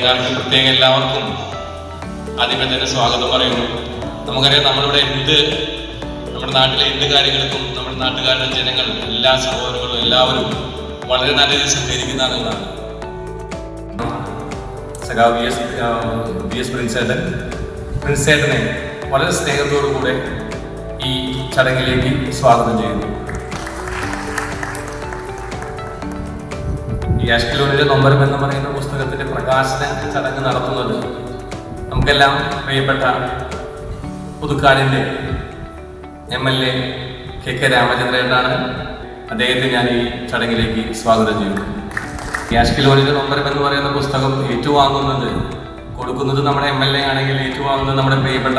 പ്ലേക്കാർക്ക് പ്രത്യേകം എല്ലാവർക്കും ആദ്യമേ തന്നെ സ്വാഗതം പറയുന്നു. നമുക്കറിയാം നമ്മളിവിടെ എന്ത് നമ്മുടെ നാട്ടിലെ എന്ത് കാര്യങ്ങൾക്കും നമ്മുടെ നാട്ടുകാരുടെ ജനങ്ങൾ എല്ലാ സഹോദരങ്ങളും എല്ലാവരും വളരെ നല്ല രീതിയിൽ സഹകരിക്കുന്ന ആളുകളാണ് സഖാവ് വി എസ് വി എസ് പ്രിൻസേട്ടൻ. പ്രിൻസേട്ടനെ വളരെ സ്നേഹത്തോടു കൂടെ ഈ ചടങ്ങിലേക്ക് സ്വാഗതം ചെയ്യുന്നു. ഈ അഷ്കലോണിലെ നൊമ്പരം എന്ന് പറയുന്ന പുസ്തകത്തിന്റെ പ്രകാശന ചടങ്ങ് നടത്തുന്നത് നമുക്കെല്ലാം പ്രിയപ്പെട്ട പുതുക്കാടിന്റെ M L A K K രാമചന്ദ്രനാണ് അദ്ദേഹത്തെ ഞാൻ ഈ ചടങ്ങിലേക്ക് സ്വാഗതം ചെയ്യുന്നു. ക്യാഷ് അഷ്കലോണിലെ നൊമ്പരം എന്ന് പറയുന്ന പുസ്തകം ഏറ്റുവാങ്ങുന്നത് കൊടുക്കുന്നത് നമ്മുടെ എം എൽ എ ആണെങ്കിൽ ഏറ്റുവാങ്ങുന്നത് നമ്മുടെ പ്രിയപ്പെട്ട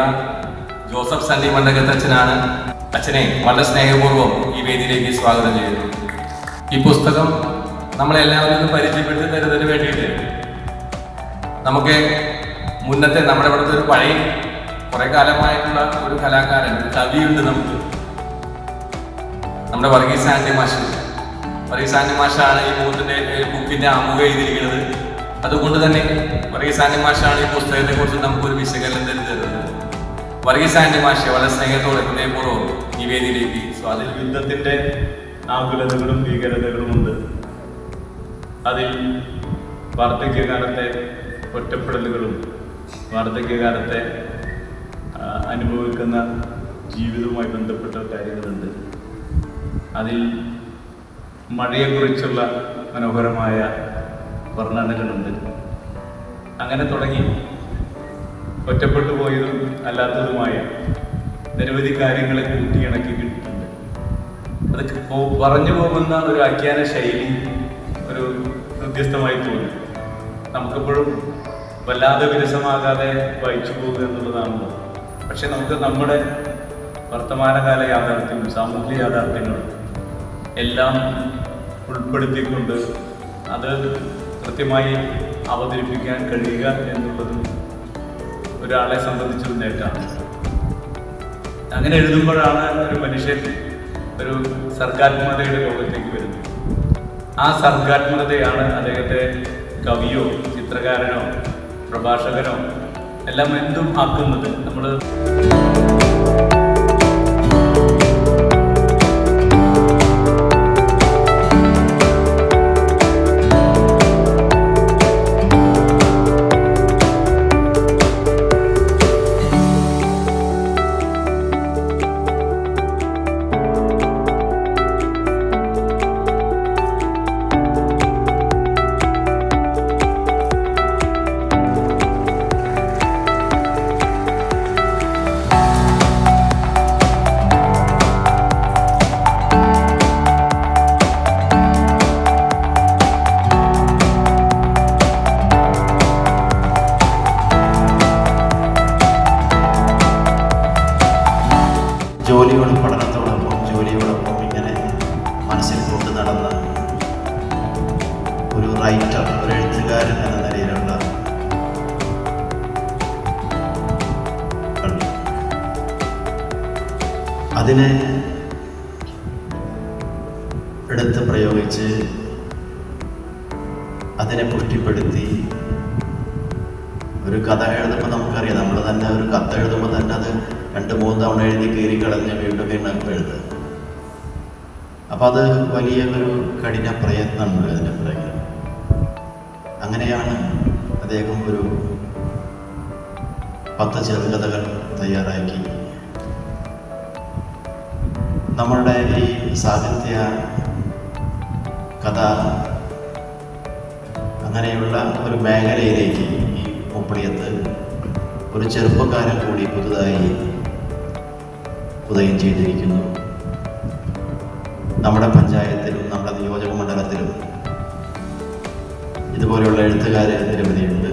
ജോസഫ് സണ്ണി മണ്ഡകത്ത് അച്ഛനാണ്. അച്ഛനെ വളരെ സ്നേഹപൂർവം ഈ വേദിയിലേക്ക് സ്വാഗതം ചെയ്യുന്നു. ഈ പുസ്തകം നമ്മളെല്ലാവരും പരിചയപ്പെടുത്തി തരുന്നതിന് വേണ്ടിയിട്ട് നമുക്ക് മുന്നത്തെ നമ്മുടെ ഇവിടുത്തെ ഒരു പഴയ കുറെ കാലമായിട്ടുള്ള ഒരു കലാകാരൻ കവിയുണ്ട് നമുക്ക്. നമ്മുടെ വർഗീസ് ആന്റി മാഷ്. വർഗീസ് ആന്റി മാഷാണ് ഈ മൂന്നിന്റെ ബുക്കിന്റെ ആമുഖം എഴുതിയിരിക്കുന്നത്. അതുകൊണ്ട് തന്നെ വർഗീസ് ആന്റി മാഷാണ് ഈ പുസ്തകത്തെ കുറിച്ച് നമുക്ക് ഒരു വിശകലനം തരുന്നത്. വർഗീസ് ആന്റി മാഷ് വളരെ സ്നേഹത്തോടെ ഹൃദയപൂർവം ഈ വേദിയിലേക്ക് സ്വാഗതം. യുദ്ധത്തിന്റെ ആകുലതകളും ഭീകരതകളും ഉണ്ട് അതിൽ വാർദ്ധക്യകാലത്തെ ഒറ്റപ്പെടലുകളും വാർദ്ധക്യകാലത്തെ അനുഭവിക്കുന്ന ജീവിതവുമായി ബന്ധപ്പെട്ട കാര്യങ്ങളുണ്ട്. അതിൽ മഴയെക്കുറിച്ചുള്ള മനോഹരമായ വർണനകളുണ്ട്. അങ്ങനെ തുടങ്ങി. ഒറ്റപ്പെട്ടു പോയതും അല്ലാത്തതുമായ നിരവധി കാര്യങ്ങളെ കൂട്ടിയിണക്കിയിട്ടുണ്ട് അത് പോ- പറഞ്ഞു പോകുന്ന ഒരു ആഖ്യാന ശൈലി ഒരു വ്യത്യസ്തമായി തോന്നി. നമുക്കെപ്പോഴും വല്ലാതെ വിരസമാകാതെ വഹിച്ചു പോകുക എന്നുള്ളതാണ്. പക്ഷെ നമുക്ക് നമ്മുടെ വർത്തമാനകാല യാഥാർത്ഥ്യവും സാമൂഹ്യ യാഥാർത്ഥ്യങ്ങളും എല്ലാം ഉൾപ്പെടുത്തിക്കൊണ്ട് അത് കൃത്യമായി അവതരിപ്പിക്കാൻ കഴിയുക എന്നുള്ളതും ഒരാളെ സംബന്ധിച്ചൊരു നേട്ടമാണ്. അങ്ങനെ എഴുതുമ്പോഴാണ് ഒരു മനുഷ്യൻ ഒരു സർഗാത്മകതയുടെ ലോകത്തേക്ക് വരുന്നത്. ആ സർഗാത്മകതയാണ് അദ്ദേഹത്തെ കവിയോ ചിത്രകാരനോ പ്രഭാഷകനോ എല്ലാം എന്തും ആക്കുന്നത് നമ്മൾ അതിനെ എടുത്ത് പ്രയോഗിച്ച് അതിനെ പുഷ്ടിപ്പെടുത്തി ഒരു കഥ എഴുതുമ്പോൾ നമുക്കറിയാം. നമ്മൾ തന്നെ ഒരു കഥ എഴുതുമ്പോൾ തന്നെ അത് രണ്ട് മൂന്ന് തവണ എഴുതി കീറി കളഞ്ഞ് വീണ്ടും വീണ്ടും എഴുതുക. അപ്പം അത് വലിയ ഒരു കഠിന പ്രയത്നമുണ്ട് അതിന്റെ പുറകിൽ അങ്ങനെയാണ് അദ്ദേഹം ഒരു പത്ത് ചെറുകഥകൾ തയ്യാറാക്കി നമ്മളുടെ ഈ സാഹിത്യ കഥ അങ്ങനെയുള്ള ഒരു മേഖലയിലേക്ക് ഈ മുപ്പടിയത്ത് ഒരു ചെറുപ്പക്കാരൻ കൂടി പുതുതായി ഉദയം ചെയ്തിരിക്കുന്നു. നമ്മുടെ പഞ്ചായത്തിലും നമ്മുടെ നിയോജക മണ്ഡലത്തിലും ഇതുപോലെയുള്ള എഴുത്തുകാർ നിരവധിയുണ്ട്.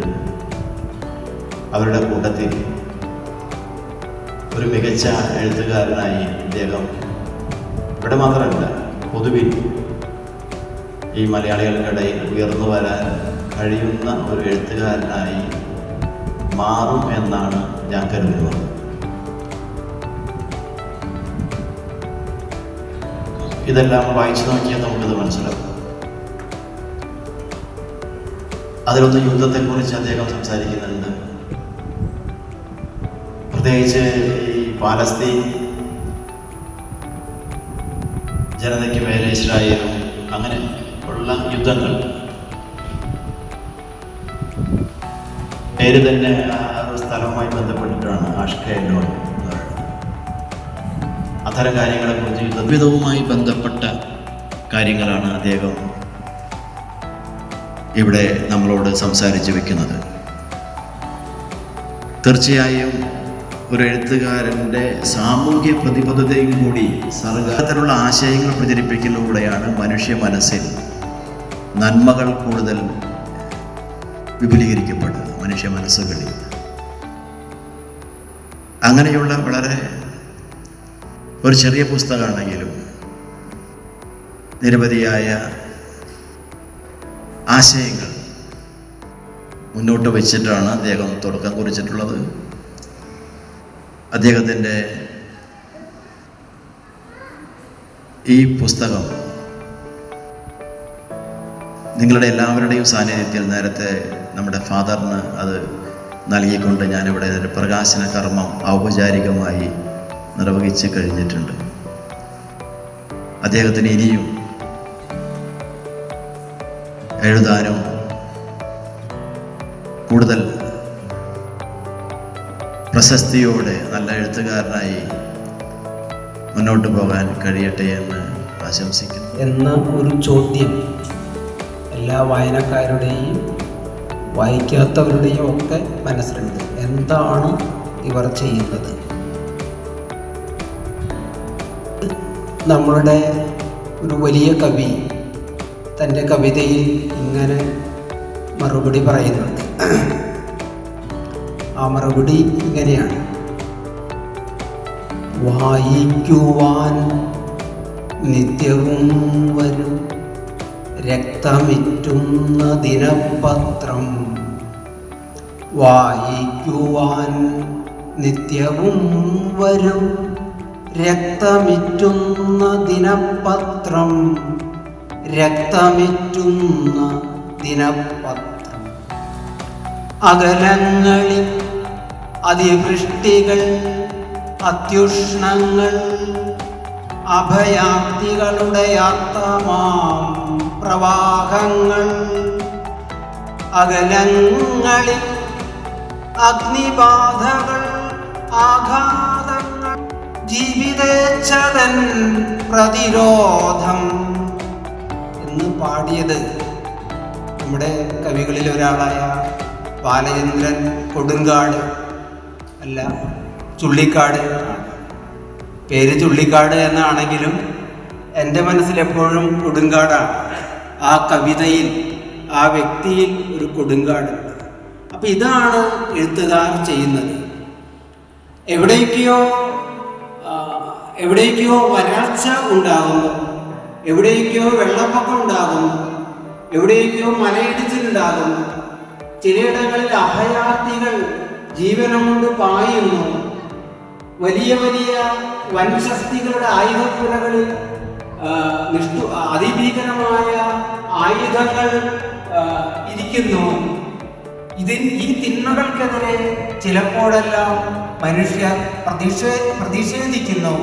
അവരുടെ കൂട്ടത്തിൽ ഒരു മികച്ച എഴുത്തുകാരനായി അദ്ദേഹം ഇവിടെ മാത്രമല്ല പൊതുവിൽ ഈ മലയാളികൾക്കിടയിൽ ഉയർന്നു വരാൻ കഴിയുന്ന ഒരു എഴുത്തുകാരനായി മാറും എന്നാണ് ഞാൻ കരുതുന്നത്. ഇതെല്ലാം വായിച്ചു നോക്കിയാൽ നമുക്കിത് മനസ്സിലാവും. അതിലൊന്ന് യുദ്ധത്തെക്കുറിച്ച് അദ്ദേഹം സംസാരിക്കുന്നുണ്ട്. പ്രത്യേകിച്ച് ഈ പാലസ്തീൻ ജനതയ്ക്ക് മേലെ ഇസ്രായേലും അങ്ങനെ ഉള്ള യുദ്ധങ്ങൾ. പേര് തന്നെ ആ സ്ഥലവുമായി ബന്ധപ്പെട്ടിട്ടാണ് കാര്യങ്ങളെ അത്തരം കാര്യങ്ങളെക്കുറിച്ച് യുദ്ധവിധവുമായി ബന്ധപ്പെട്ട കാര്യങ്ങളാണ് അദ്ദേഹം ഇവിടെ നമ്മളോട് സംസാരിച്ചു വെക്കുന്നത്. തീർച്ചയായും ഒരു എഴുത്തുകാരന്റെ സാമൂഹ്യ പ്രതിബദ്ധതയും കൂടി സർഗത്തിലുള്ള ആശയങ്ങൾ പ്രചരിപ്പിക്കുന്നതിലൂടെയാണ് മനുഷ്യ മനസ്സിൽ നന്മകൾ കൂടുതൽ വിപുലീകരിക്കപ്പെടുന്നത് മനുഷ്യ മനസ്സുകളിൽ. അങ്ങനെയുള്ള വളരെ ഒരു ചെറിയ പുസ്തകമാണെങ്കിലും നിരവധിയായ ആശയങ്ങൾ മുന്നോട്ട് വെച്ചിട്ടാണ് അദ്ദേഹം തുടക്കം കുറിച്ചിട്ടുള്ളത്. അദ്ദേഹത്തിന്റെ ഈ പുസ്തകം നിങ്ങളുടെ എല്ലാവരുടെയും സാന്നിധ്യത്തിൽ നേരത്തെ നമ്മുടെ ഫാദറിന് അത് നൽകിക്കൊണ്ട് ഞാനിവിടെ ഒരു പ്രകാശന കർമ്മം ഔപചാരികമായി നിർവഹിച്ച് കഴിഞ്ഞിട്ടുണ്ട്. അദ്ദേഹത്തിന് ഇനിയും എഴുതാനും കൂടുതൽ പ്രശസ്തിയോടെ നല്ല എഴുത്തുകാരനായി മുന്നോട്ട് പോകാൻ കഴിയട്ടെ എന്ന് ആശംസിക്കുന്നു. എന്ന ഒരു ചോദ്യം എല്ലാ വായനക്കാരുടെയും വായിക്കാത്തവരുടെയും ഒക്കെ മനസ്സിലുണ്ട്. എന്താണ് ഇവർ ചെയ്യുന്നത്? നമ്മളുടെ ഒരു വലിയ കവി തന്റെ കവിതയിൽ ഇങ്ങനെ മറുപടി പറയുന്നുണ്ട്. ആ മറുപടി ഇങ്ങനെയാണ് വായിക്കുവാൻ നിത്യവും വരും. രക്തമിറ്റുന്ന ദിനപത്രം വായിക്കുവാൻ നിത്യവും വരും. രക്തമിറ്റുന്ന ദിനപത്രം രക്തമിറ്റുന്ന ദിനപത്രം. അകലങ്ങളിൽ അതിവൃഷ്ടികൾ അത്യുഷ്ണങ്ങൾ അഭയാർത്ഥികളുടെ യാത്രമാം പ്രവാഹങ്ങൾ അകലങ്ങളിൽ അഗ്നിബാധകൾ ആഘാതങ്ങൾ ജീവിതേച്ഛതൻ പ്രതിരോധം എന്ന് പാടിയത് നമ്മുടെ കവികളിൽ ഒരാളായ ബാലചന്ദ്രൻ കൊടുങ്കാട്. അല്ല ചുള്ളിക്കാട്. പേര് ചുള്ളിക്കാട് എന്നാണെങ്കിലും എന്റെ മനസ്സിലെപ്പോഴും കൊടുങ്കാടാണ്. ആ കവിതയിൽ ആ വ്യക്തിയിൽ ഒരു കൊടുങ്കാടുണ്ട്. അപ്പം ഇതാണ് എഴുത്തുകാർ ചെയ്യുന്നത്. എവിടേക്കോ എവിടേക്കോ വരൾച്ച ഉണ്ടാകുന്നു. എവിടേക്കോ വെള്ളപ്പൊക്കം ഉണ്ടാകുന്നു. എവിടേക്കോ മലയിടിച്ചിലുണ്ടാകുന്നു. ചിലയിടങ്ങളിൽ അഭയാർത്ഥികൾ ജീവനം കൊണ്ട് പായുന്നു. വലിയ വലിയ വൻശക്തികളുടെ ആയുധപ്പുരകളിൽ ആ, നിഷ്ഠു അതിഭീകരമായ ആയുധങ്ങൾ ഇരിക്കുന്നു. ഇതിൻ ഈ തിന്മകൾക്കെതിരെ ചിലപ്പോഴെല്ലാം മനുഷ്യർ പ്രതിഷേ പ്രതിഷേധിക്കുന്നു.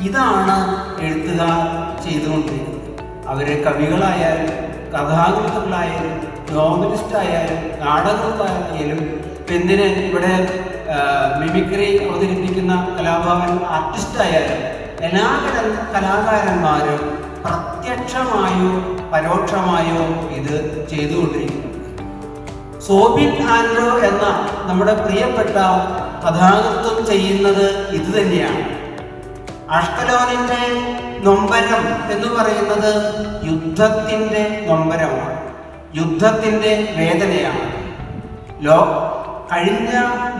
ഇതാണ് എഴുത്തുകാർ ചെയ്തുകൊണ്ടിരിക്കുന്നത്. അവർ കവികളായാലും കഥാകൃത്തുകളായാലും നോവലിസ്റ്റായാലും നാടകൃത്തായാലും എന്തിന് ഇവിടെ മിമിക്രി അവതരിപ്പിക്കുന്ന കലാഭവൻ ആർട്ടിസ്റ്റായാലും എല്ലാ കല- കലാകാരന്മാരും പ്രത്യക്ഷമായോ പരോക്ഷമായോ ഇത് ചെയ്തുകൊണ്ടിരിക്കുന്നു. സോബിൻ ആൻഡ്രോ എന്ന നമ്മുടെ പ്രിയപ്പെട്ട കഥാകൃത്വം ചെയ്യുന്നത് ഇത് തന്നെയാണ്. അഷ്കലോനിന്റെ നൊമ്പരം എന്ന് പറയുന്നത് യുദ്ധത്തിന്റെ നൊമ്പരമാണ്. യുദ്ധത്തിന്റെ വേദനയാണ്. ലോ കഴിഞ്ഞ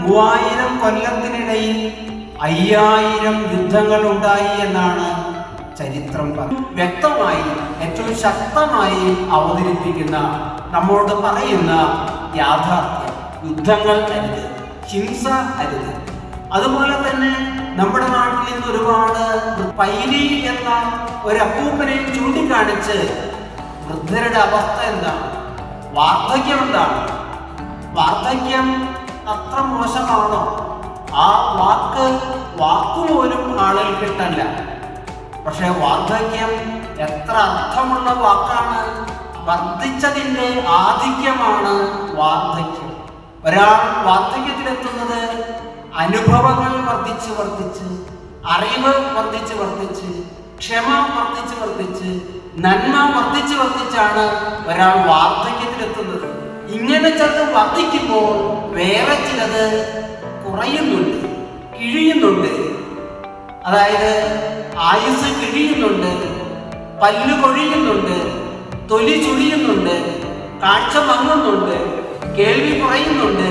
മൂവായിരം കൊല്ലത്തിനിടയിൽ അയ്യായിരം യുദ്ധങ്ങൾ ഉണ്ടായി എന്നാണ് ചരിത്രം വ്യക്തമായി ഏറ്റവും ശക്തമായി അവതരിപ്പിക്കുന്ന നമ്മോട് പറയുന്ന യാഥാർത്ഥ്യം യുദ്ധങ്ങൾ അരുത് ഹിംസ അരുത്. അതുപോലെ തന്നെ നമ്മുടെ നാട്ടിൽ നിന്ന് ഒരുപാട് പൈലി എന്ന ഒരു അപ്പൂപ്പനെ ചൂണ്ടിക്കാണിച്ച് വൃദ്ധരുടെ അവസ്ഥ എന്താണ്? വാർദ്ധക്യം എന്താണ്? വാർദ്ധക്യം അത്ര മോശമാണോ? ആ വാക്ക് വാക്കുപോലും ആളുകൾ കിട്ടല്ല. പക്ഷെ വാർദ്ധക്യം എത്ര അർത്ഥമുള്ള വാക്കാണ്. വർദ്ധിച്ചതിന്റെ ആധിക്യമാണ് വാർദ്ധക്യം. ഒരാൾ വാർദ്ധക്യത്തിലെത്തുന്നത് അനുഭവങ്ങൾ വർദ്ധിച്ച് വർദ്ധിച്ച് അറിവ് വർദ്ധിച്ച് വർദ്ധിച്ച് ക്ഷമ വർദ്ധിച്ച് വർദ്ധിച്ച് നന്മ വർദ്ധിച്ച് വർദ്ധിച്ചാണ് ഒരാൾ വാർദ്ധക്യത്തിലെത്തുന്നത്. ഇങ്ങനെ ചിലത് വർദ്ധിക്കുമ്പോൾ വേറെ ചിലത് കുറയുന്നുണ്ട് കിഴിയുന്നുണ്ട്. അതായത് ആയുസ് കിഴിയുന്നുണ്ട് പല്ല് കൊഴിയുന്നുണ്ട് തൊലി ചുഴിയുന്നുണ്ട് കാഴ്ച മങ്ങുന്നുണ്ട് കേൾവി കുറയുന്നുണ്ട്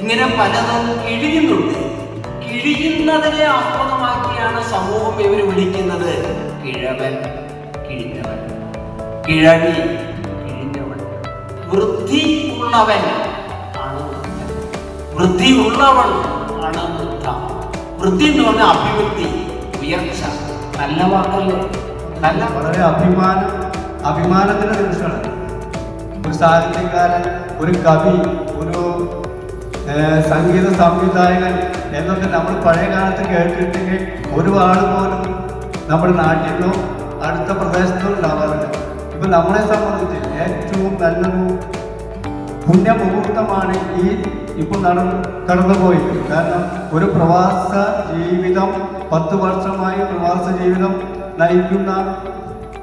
ഇങ്ങനെ പലതും കിഴിയുന്നുണ്ട്. കിഴിയുന്നതിനെ ആസ്പദമാക്കിയാണ് സമൂഹം ഇവർ വിളിക്കുന്നത് കിഴവൻ കിഴിഞ്ഞവൻ. കിഴവി. വൃദ്ധി ഉള്ളവൻ ആണ്. വൃദ്ധി ഉള്ളവൾ ആണ് വൃദ്ധ വൃദ്ധി എന്ന് പറഞ്ഞാൽ അഭിവൃദ്ധി ഉയർച്ച നല്ല വാക്കല്ലേ? നല്ല വളരെ അഭിമാനം അഭിമാനത്തിന്റെ നിമിഷമാണ്. ഒരു സാഹിത്യകാരൻ ഒരു കവി ഒരു സംഗീത സംവിധായകൻ എന്നൊക്കെ നമ്മൾ പഴയ കാലത്ത് കേട്ടിട്ടുണ്ടെങ്കിൽ ഒരുപാട് പോലും നമ്മുടെ നാട്ടിലോ അടുത്ത പ്രദേശത്തോ ഉണ്ടാവാറില്ല ഇപ്പൊ നമ്മളെ സംബന്ധിച്ച് ഏറ്റവും നല്ലൊരു പുണ്യമുഹൂർത്തമാണ് ഈ ഇപ്പോൾ നടന്നു കടന്നുപോയത് കാരണം ഒരു പ്രവാസ ജീവിതം പത്ത് വർഷമായി പ്രവാസ ജീവിതം നയിക്കുന്ന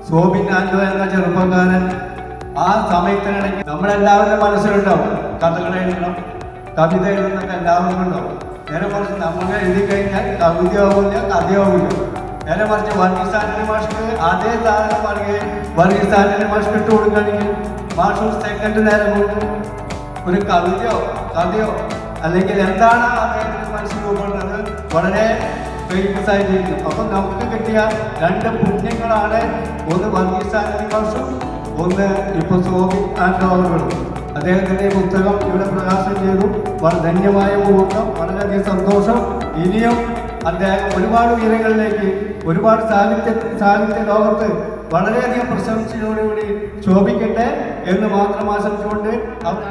സോബിൻ ആൻഡോ എന്ന ചെറുപ്പക്കാരൻ ആ സമയത്തിനിടയ്ക്ക് നമ്മളെല്ലാവരുടെ മനസ്സിലുണ്ടാവും. കഥകൾ എഴുതണം കവിത എഴുതുന്നൊക്കെ എല്ലാവർക്കും ഉണ്ടാവും. നേരെ മറിച്ച് നമ്മൾ എഴുതി കഴിഞ്ഞാൽ കവിതയാവില്ല കഥയാവില്ല നേരെ മറിച്ച് വർഗീസ് ആന്റണി മാഷ്ക്ക് അതേ സാധനം പറയുകയും വർഗീസ് മാഷ് ഇട്ട് കൊടുക്കുകയാണെങ്കിൽ മാഷ് ഒരു സെക്കൻഡ് നേരം കൊണ്ട് ഒരു കവിതയോ കഥയോ അല്ലെങ്കിൽ എന്താണ് അദ്ദേഹത്തിന് മനസ്സിൽ രൂപപ്പെടുന്നത് വളരെ ഫേമസ് ആയിരിക്കും അപ്പം നമുക്ക് കിട്ടിയ രണ്ട് പുണ്യങ്ങളാണ് ഒന്ന് വർഗീസ് ആന്റണി മാഷും ഒന്ന് ഇപ്പൊ സോമി ആൻഡോവറുകളും അദ്ദേഹത്തിന്റെ പുസ്തകം ഇവിടെ പ്രകാശനം ചെയ്തു. വളരെ ധന്യമായ മുഹൂർത്തം വളരെയധികം സന്തോഷം. ഇനിയും അദ്ദേഹം ഒരുപാട് ഉയരങ്ങളിലേക്ക് ഒരുപാട് സാഹിത്യ സാഹിത്യ ലോകത്ത് വളരെയധികം പ്രശംസയോടുകൂടി ശോഭിക്കട്ടെ എന്ന് മാത്രം ആശംസിച്ചുകൊണ്ട് അവർ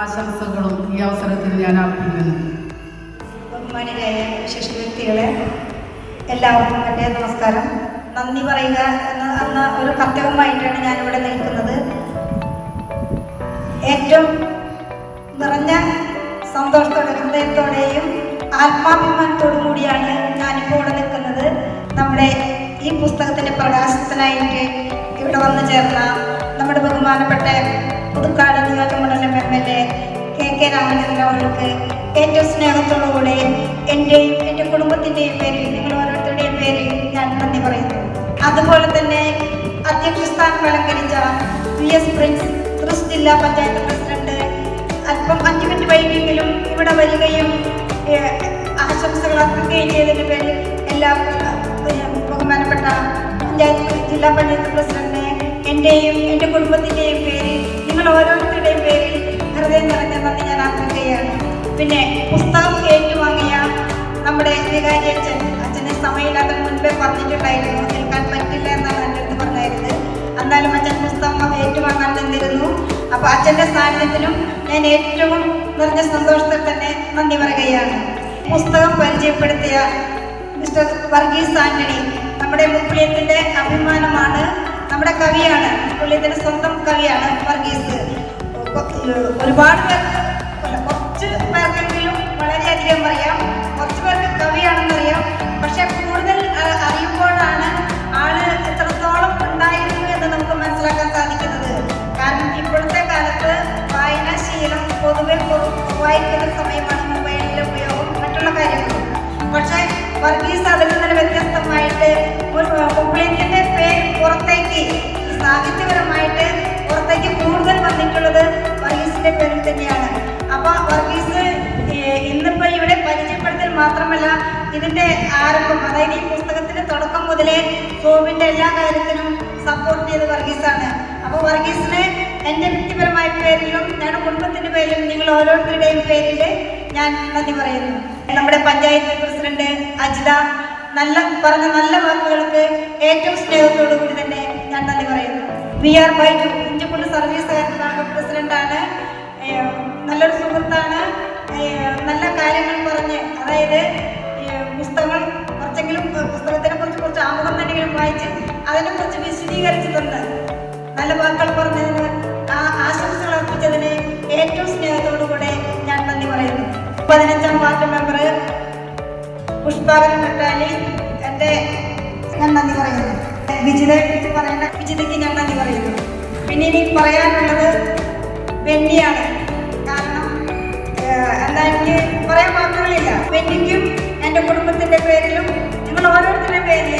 ആശംസകളും ഈ അവസരത്തിൽ ഞാൻ അർപ്പിക്കുന്നു. ബഹുമാനിയായ വിശേഷ വ്യക്തികളെ എല്ലാവർക്കും എന്റെ നമസ്കാരം. നന്ദി പറയുക എന്ന എന്ന ഒരു കർത്തവ്യമായിട്ടാണ് ഞാനിവിടെ നിൽക്കുന്നത്. ഏറ്റവും നിറഞ്ഞ സന്തോഷത്തോടെ ഹൃദയത്തോടെയും ആത്മാഭിമാനത്തോടും കൂടിയാണ് ഞാനിപ്പോൾ ഇവിടെ നിൽക്കുന്നത്. നമ്മുടെ ഈ പുസ്തകത്തിന്റെ പ്രകാശനത്തിനായിട്ട് ഇവിടെ വന്നു ചേർന്ന നമ്മുടെ ബഹുമാനപ്പെട്ട പുതുക്കാട് നിയോജകമണ്ഡലം M L A K K Ramachandran അവർക്ക് ഏറ്റവും സ്നേഹത്തോടുകൂടെ എന്റെയും എന്റെ കുടുംബത്തിന്റെയും പേരിൽ നിങ്ങൾ ഓരോരുത്തരുടെയും പേരിൽ ഞാൻ നന്ദി പറയുന്നു. അതുപോലെ തന്നെ അധ്യക്ഷസ്ഥാനം അലങ്കരിച്ച വി എസ് പ്രിൻസ് തൃശ് ജില്ലാ പഞ്ചായത്ത് പ്രസിഡന്റ് അല്പം അഞ്ചു മിനിറ്റ് വൈകിയെങ്കിലും ഇവിടെ വരികയും ആശംസകൾ അർപ്പിക്കുകയും ചെയ്തതിന്റെ പേരിൽ എല്ലാ ഏഹ്, ബഹുമാനപ്പെട്ട പഞ്ചായത്ത് ജില്ലാ പഞ്ചായത്ത് പ്രസിഡന്റിനെ എന്റെയും എന്റെ കുടുംബത്തിന്റെയും പേരിൽ നിങ്ങൾ ഓരോരുത്തരുടെയും പേരിൽ ഹൃദയം നിറഞ്ഞ നന്ദി ഞാൻ ആഗ്രഹിക്കുകയാണ്. പിന്നെ പുസ്തകം ഏറ്റുവാങ്ങിയ നമ്മുടെ വികാരി അച്ഛൻ അച്ഛനെ സമയമില്ലാത്ത മുൻപേ പറഞ്ഞിട്ടുണ്ടായിരുന്നു. നിൽക്കാൻ പറ്റില്ല എന്നാണ് എന്റെ അടുത്ത് പറഞ്ഞായിരുന്നത്. എന്നാലും അച്ഛൻ പുസ്തകം ഏറ്റുവാങ്ങാൻ നിന്നിരുന്നു അപ്പോൾ അച്ഛന്റെ സാന്നിധ്യത്തിലും ഞാൻ ഏറ്റവും നിറഞ്ഞ സന്തോഷത്തിൽ തന്നെ നന്ദി പറയുകയാണ്. പുസ്തകം പരിചയപ്പെടുത്തിയ മിസ്റ്റർ വർഗീസ് ആന്റണി നമ്മുടെ മുക്കുളിയത്തിന്റെ അഭിമാനമാണ്. നമ്മുടെ കവിയാണ് മുക്കുളിയത്തിന്റെ സ്വന്തം കവിയാണ് വർഗീസ്. ഒരുപാട് പേർക്ക് കുറച്ച് പേർക്കെങ്കിലും വളരെയധികം അറിയാം. കുറച്ച് പേർക്ക് കവിയാണെന്നറിയാം പക്ഷെ കൂടുതൽ അറിയുമ്പോഴാണ് ആൾ എത്രത്തോളം ഉണ്ടായിരുന്നു എന്ന് നമുക്ക് മനസ്സിലാക്കാൻ സാധിക്കുന്നത്. കാരണം ഇപ്പോഴത്തെ കാലത്ത് വായനാശീലം പൊതുവെ വായിക്കുന്ന സമയമാണ് മൊബൈലിലെ ഉപയോഗം മറ്റുള്ള കാര്യങ്ങളും. പക്ഷേ വർഗീസ് അതിൽ വ്യത്യസ്തമായിട്ട് ഒരു കുപ്പിളിയത്തിന്റെ പേര് പുറത്തേക്ക് സാഹിത്യപരമായിട്ട് പുറത്തേക്ക് കൂടുതൽ വന്നിട്ടുള്ളത് വർഗീസിന്റെ പേരിൽ തന്നെയാണ്. അപ്പൊ വർഗീസ് ഇന്നിപ്പോ ഇവിടെ പരിചയപ്പെടുത്തൽ മാത്രമല്ല ഇതിന്റെ ആരംഭം അതായത് ഈ പുസ്തകത്തിന്റെ തുടക്കം മുതലേ സോമിന്റെ എല്ലാ കാര്യത്തിനും സപ്പോർട്ട് ചെയ്ത് വർഗീസാണ്. അപ്പൊ വർഗീസിന് എന്റെ വ്യക്തിപരമായ പേരിലും ഞങ്ങളുടെ കുടുംബത്തിന്റെ പേരിലും നിങ്ങൾ ഓരോരുത്തരുടെയും പേരിൽ ഞാൻ നന്ദി പറയുന്നു. നമ്മുടെ പഞ്ചായത്ത് പ്രസിഡന്റ് അജിത നല്ല പറഞ്ഞ നല്ല വാക്കുകൾക്ക് ഏറ്റവും സ്നേഹത്തോടു കൂടി തന്നെ ഞാൻ നന്ദി പറയുന്നു. V R Baiju Inchappully service bank പ്രസിഡന്റാണ്. നല്ലൊരു സുഹൃത്താണ്. നല്ല കാര്യങ്ങൾ പറഞ്ഞ് അതായത് പുസ്തകങ്ങൾ കുറച്ചെങ്കിലും പുസ്തകത്തിനെ കുറിച്ച് കുറച്ച് ആമുഖം തന്നെങ്കിലും വായിച്ച് അതിനെക്കുറിച്ച് വിശദീകരിച്ച് തന്ന് നല്ല വാക്കുകൾ പറഞ്ഞതിന് ആശംസകൾ അർപ്പിച്ചതിന് ഏറ്റവും സ്നേഹത്തോടു കൂടെ ഞാൻ നന്ദി പറയുന്നു. പതിനഞ്ചാം പുഷ്പാകരൻ നട്ടാലി എന്റെ ഞാൻ നന്ദി പറയുന്നു. വിജിതയെ കുറിച്ച് പറയേണ്ട വിജിതയ്ക്ക് ഞാൻ നന്ദി പറയുന്നു. പിന്നെ ഇനി പറയാനുള്ളത് വെന്നിയാണ്. കാരണം എന്താ എനിക്ക് പറയാൻ വാക്കുകളില്ല വെന്നിക്കും എന്റെ കുടുംബത്തിന്റെ പേരിലും നിങ്ങൾ ഓരോരുത്തരുടെ പേരിൽ